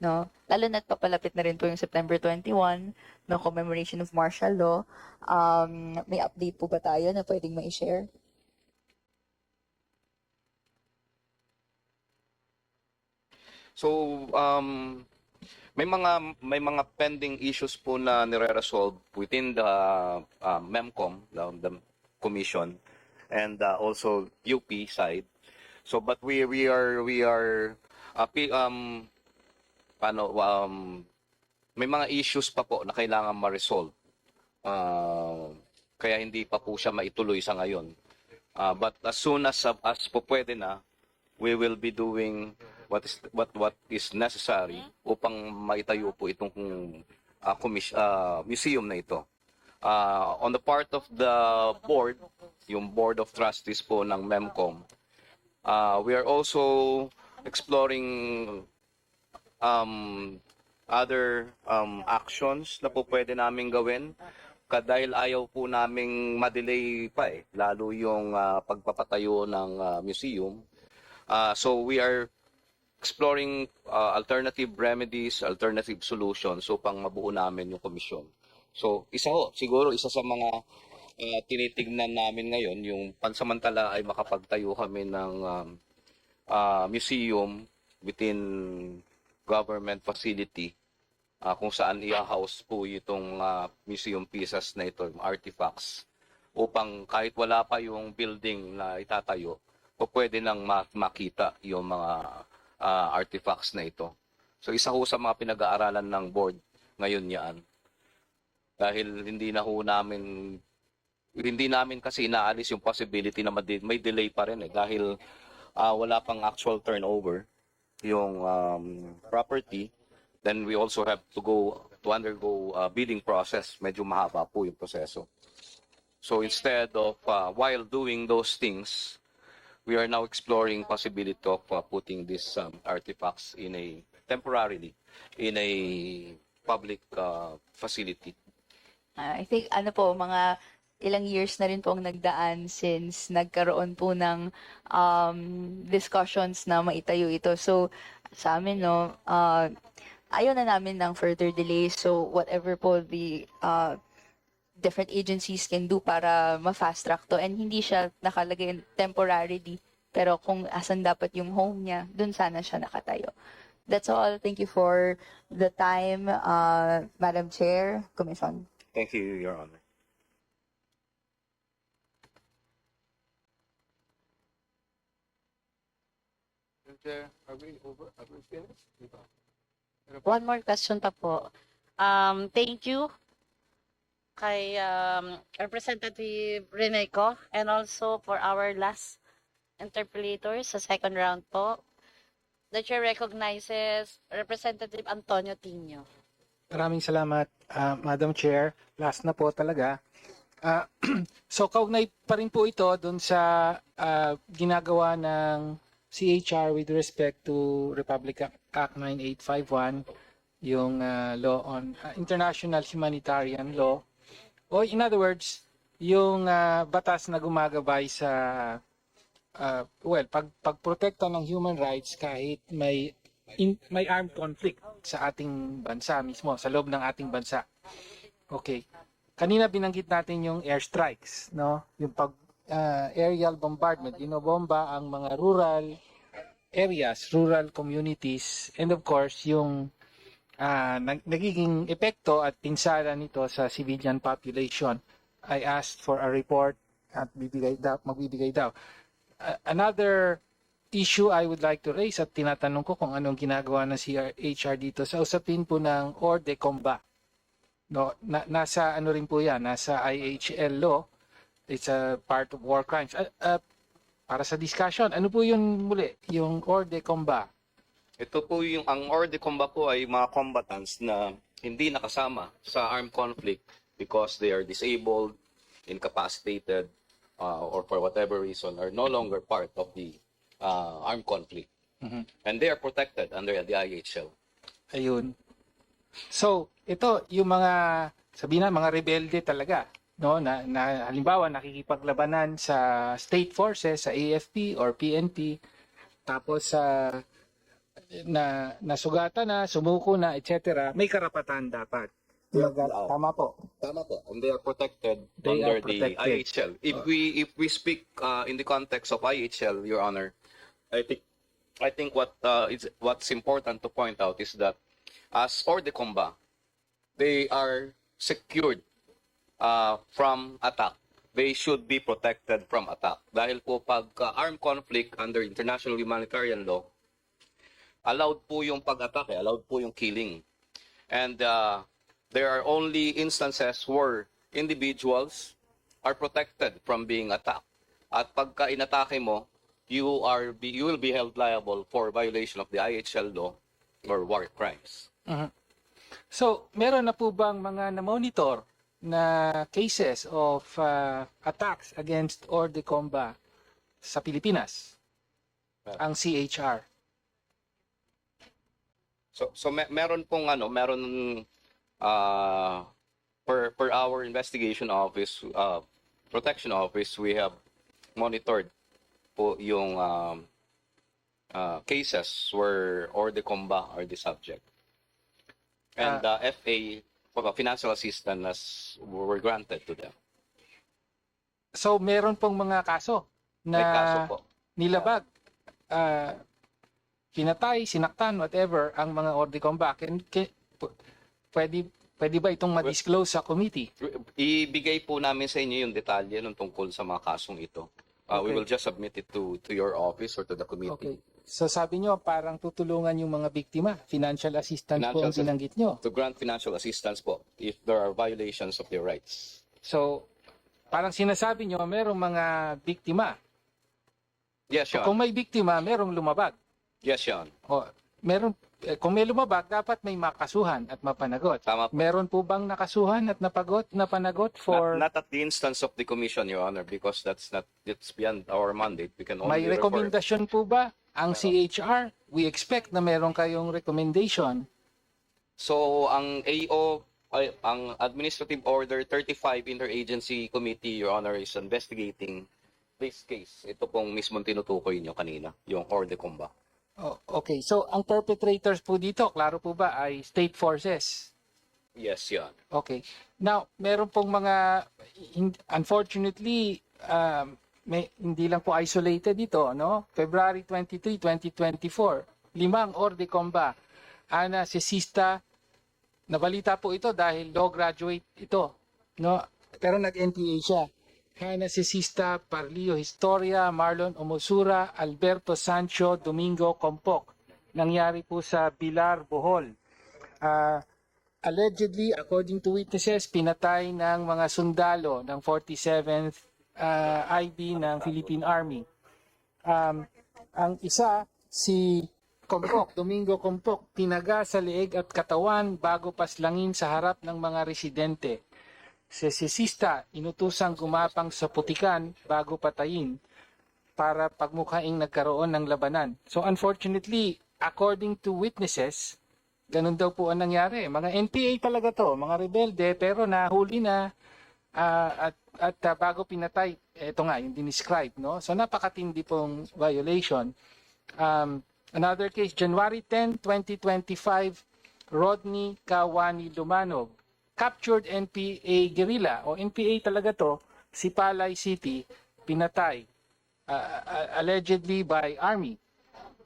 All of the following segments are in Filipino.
no? Lalo na't papalapit na rin po yung September 21, no, commemoration of martial law. Um, may update po ba tayo na pwedeng ma-share? So, um, may mga may mga pending issues po na nire-resolve within the uh, MEMCOM, the, the commission, and uh, also UP side. So, but we we are we are uh, um paano um may mga issues pa po na kailangan ma-resolve. Uh, kaya hindi pa po siya maituloy sa ngayon. Uh, but as soon as as po pwede na, we will be doing what is what what is necessary upang maitayo po itong uh, commis- uh, museum na ito. Uh, on the part of the board, yung board of trustees po ng MEMCOM, uh, we are also exploring um, other um, actions na po pwede namin gawin dahil ayaw po naming madelay pa eh, lalo yung uh, pagpapatayo ng uh, museum. Uh, so we are exploring uh, alternative remedies, alternative solutions upang mabuo namin yung komisyon. So isa ho, siguro isa sa mga uh, tinitignan namin ngayon, yung pansamantala ay makapagtayo kami ng um, uh, museum within government facility uh, kung saan i-house po itong uh, museum pieces na ito, artifacts, upang kahit wala pa yung building na itatayo, pwede nang ma- makita yung mga uh, artifacts na ito. So isa ho sa mga pinag-aaralan ng board ngayon yan. Dahil hindi na ho namin hindi namin kasi inaalis yung possibility na may delay pa rin eh dahil ah, wala pang actual turnover yung um, property then we also have to go to undergo a bidding process. Medyo mahaba po yung proseso. So instead of uh, while doing those things we are now exploring possibility of uh, putting these um, artifacts in a temporarily in a public uh, facility. Ah, I think ano po, mga ilang years na rin po ang nagdaan since nagkaroon po ng um, discussions na maitayo ito. So, sa amin, no, uh, ayaw na namin ng further delay. So, whatever po the uh, different agencies can do para ma-fast track to. And hindi siya nakalagay temporarily. Pero kung asan dapat yung home niya, dun sana siya nakatayo. That's all. Thank you for the time, uh, Madam Chair, Commission. thank you your honor Madam Chair, are we over? Are we finished? Diba? One more question pa po. Um, thank you kay um, Representative Reneco and also for our last interpolator sa second round po. The chair recognizes Representative Antonio Tino. Maraming salamat, ah, Madam Chair. Last na po talaga. Ah, so, kaugnay pa rin po ito doon sa ah, ginagawa ng CHR with respect to Republic Act 9851, yung ah, law on ah, international humanitarian law. O in other words, yung ah, batas na gumagabay sa ah, well, pag pagprotekta ng human rights kahit may in, may armed conflict sa ating bansa mismo, sa loob ng ating bansa. Okay. Kanina binanggit natin yung airstrikes, no? Yung pag ah, aerial bombardment, binobomba ang mga rural areas, rural communities, and of course, yung ah, nag- nagiging epekto at pinsala nito sa civilian population. I asked for a report at bibigay daw, magbibigay daw. Ah, another issue I would like to raise at tinatanong ko kung anong ginagawa ng CRHR dito sa usapin po ng or de combat. No, na, nasa ano rin po yan, nasa IHL law. It's a part of war crimes. Ah, ah, para sa discussion, ano po yun muli? Yung or de combat. Ito po yung ang hors de combat po ay mga combatants na hindi nakasama sa armed conflict because they are disabled, incapacitated, uh, or for whatever reason are no longer part of the uh, armed conflict. Mhm. And they are protected under the IHL. Ayun. So, ito yung mga sabihin na mga rebelde talaga, no, na, na halimbawa nakikipaglabanan sa state forces, sa AFP or PNP, tapos sa na nasugatan na, sumuko na, etc., may karapatan dapat. Yeah. Mag- tama po. Tama po. And they are protected They under are protected. the IHL. If we if we speak uh, in the context of IHL, Your Honor, I think I think what uh, is what's important to point out is that as Ordecomba, they are secured uh, from attack. They should be protected from attack. Dahil po pag uh, armed conflict under international humanitarian law, allowed po yung pag-atake, allowed po yung killing. And uh, there are only instances where individuals are protected from being attacked. At pagka inatake mo, you are be, you will be held liable for violation of the IHL law or war crimes. So, meron na po bang mga na-monitor na cases of uh, attacks against Ordecomba sa Pilipinas? Ang CHR. So so me- meron pong ano, meron uh, per per our investigation office uh, protection office we have monitored po yung um, uh, cases where or the comba are the subject. And uh, FA for financial assistance were granted to them. So, meron pong mga kaso na May kaso po. nilabag, ah, pinatay, sinaktan, whatever, ang mga can, p- pwede, pwede ba itong ma-disclose sa committee? Ibigay po namin sa inyo yung detalye nung tungkol sa mga kasong ito. Uh, We Okay. will just submit it to to your office or to the committee. Okay. So sabi nyo, parang tutulungan yung mga biktima. Financial assistance po ang Financial assist- binanggit nyo. to grant financial assistance po if there are violations of their rights. So, parang sinasabi nyo, merong mga biktima. Yes, Sean. Kung may biktima, merong lumabag. Yes, Sean. O, meron, eh, kung may lumabag, dapat may makasuhan at mapanagot. Tama po. Meron po bang nakasuhan at napagot, napanagot for Not, not at the instance of the commission, Your Honor, because that's not, it's beyond our mandate. We can only may refer. rekomendasyon po ba ang. CHR? We expect na meron kayong recommendation. So, ang AO, ay, ang Administrative Order 35 Interagency Committee, Your Honor, is investigating this case. Ito pong mismo tinutukoy nyo kanina, yung Ordecomba. O, okay, so ang perpetrators po dito, klaro po ba, ay state forces? Yes, Your Honor. Okay. Now, meron pong mga, unfortunately, um, may, hindi lang po isolated ito, no? February 23, 2024, limang Ordecomba, Ana Cesista, nabalita po ito dahil law graduate ito, no? Pero nag-NTA siya. Hana Cesista, Parlio Historia, Marlon Omosura, Alberto Sancho, Domingo Compok. Nangyari po sa Bilar, Bohol. Ah, allegedly, according to witnesses, pinatay ng mga sundalo ng 47th uh, IB ng Philippine Army. Um, ang isa, si Kompok, Domingo Kompok, tinaga sa leeg at katawan bago paslangin sa harap ng mga residente. Si sisista, inutusang gumapang sa putikan bago patayin para pagmukhaing nagkaroon ng labanan. So unfortunately, according to witnesses, Ganun daw po ang nangyari. Mga NPA talaga to, mga rebelde, pero nahuli na ah, at, at ah, bago pinatay, ito nga, yung dinescribe, no? So napakatindi pong violation. Um, another case, January 10, 2025, Rodney Kawani Lumanog, captured NPA guerrilla, o NPA talaga to, si Palay City, pinatay, ah, allegedly by Army.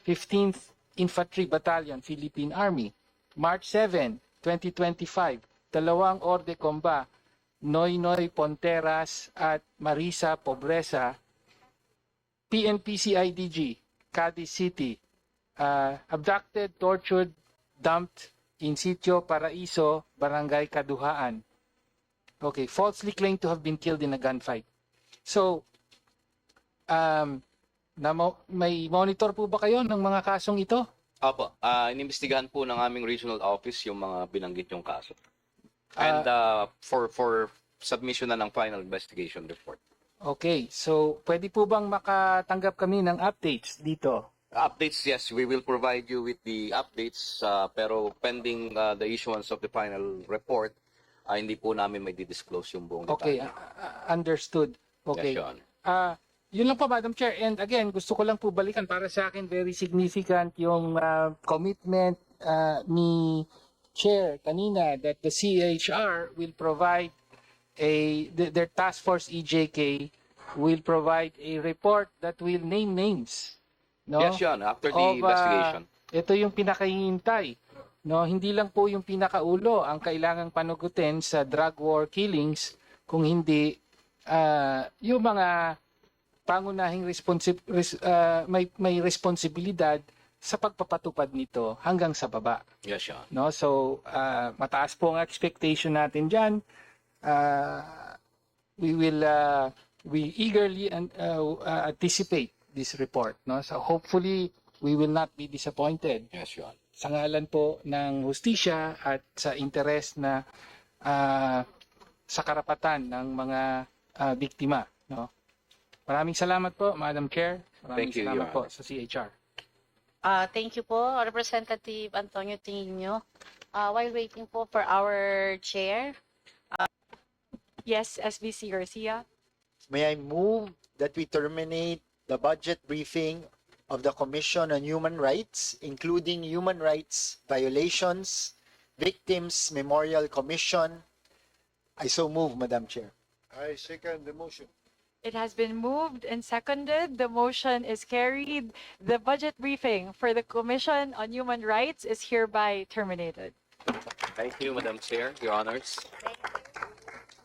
15th Infantry Battalion, Philippine Army. March 7, 2025, dalawang orde comba, Noynoy Ponteras at Marisa Pobresa, PNP-CIDG, Cadiz City, uh, abducted, tortured, dumped in Sitio Paraiso, Barangay Kaduhaan. Okay, falsely claimed to have been killed in a gunfight. So, um, na may monitor po ba kayo ng mga kasong ito? Apo, ah inimbestigahan po ng aming regional office yung mga binanggit yung kaso. And uh, for for submission na ng final investigation report. Okay, so pwede po bang makatanggap kami ng updates dito? Updates, yes, we will provide you with the updates uh, pero pending uh, the issuance of the final report, ah, hindi po namin may disclose yung buong Okay, detalye. uh, uh, understood. Okay. Yes, Your Honor. Ah, yun lang po, Madam Chair. And again, gusto ko lang po balikan para sa akin very significant yung ah, commitment ah, ni Chair kanina that the CHR will provide a the- their task force EJK will provide a report that will name names. No? Yes, Honor, after the Of, ah, investigation. ito yung pinakahihintay. No, hindi lang po yung pinakaulo ang kailangang panugutin sa drug war killings kung hindi ah, yung mga pangunahing responsi- res- ah, may may responsibilidad sa pagpapatupad nito hanggang sa baba Yes, Honor. no so ah, mataas po ang expectation natin diyan we will ah, we eagerly and ah, anticipate this report no so hopefully we will not be disappointed Yes, Your Honor. sa ngalan po ng hustisya at sa interes na ah, sa karapatan ng mga ah, biktima no maraming salamat po madam chair maraming Thank you, salamat Your po sa CHR Uh, thank you po, Representative Antonio Tino. Uh, while waiting po for our chair, Yes, SBC Garcia. May I move that we terminate the budget briefing of the Commission on Human Rights, including human rights violations, Victims Memorial Commission. I so move, Madam Chair. I second the motion. It has been moved and seconded. The motion is carried. The budget briefing for the Commission on Human Rights is hereby terminated. Thank you, Madam Chair, Your Honors.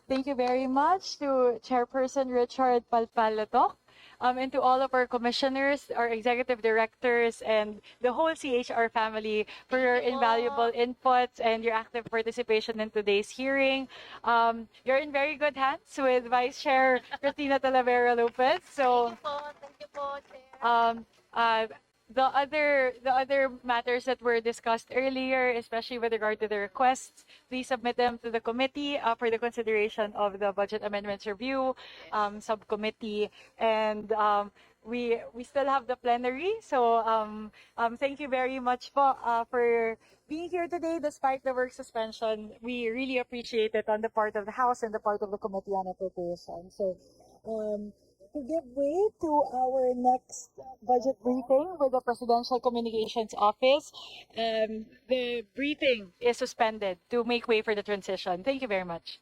Thank you very much to Chairperson Richard Palpalatok. Um, and to all of our commissioners, our executive directors, and the whole CHR family for your invaluable inputs and your active participation in today's hearing. Um, you're in very good hands with Vice Chair Cristina Talavera Lopez. So, thank you po, thank you po, Chair. um, uh, the other the other matters that were discussed earlier, especially with regard to the requests, please submit them to the committee uh, for the consideration of the budget amendments review um, subcommittee, and um, we we still have the plenary. So um, um, thank you very much po, uh, for being here today despite the work suspension. We really appreciate it on the part of the House and the part of the Committee on Appropriation. So. To give way to our next budget briefing with the Presidential Communications Office. Um, the briefing is suspended to make way for the transition. Thank you very much.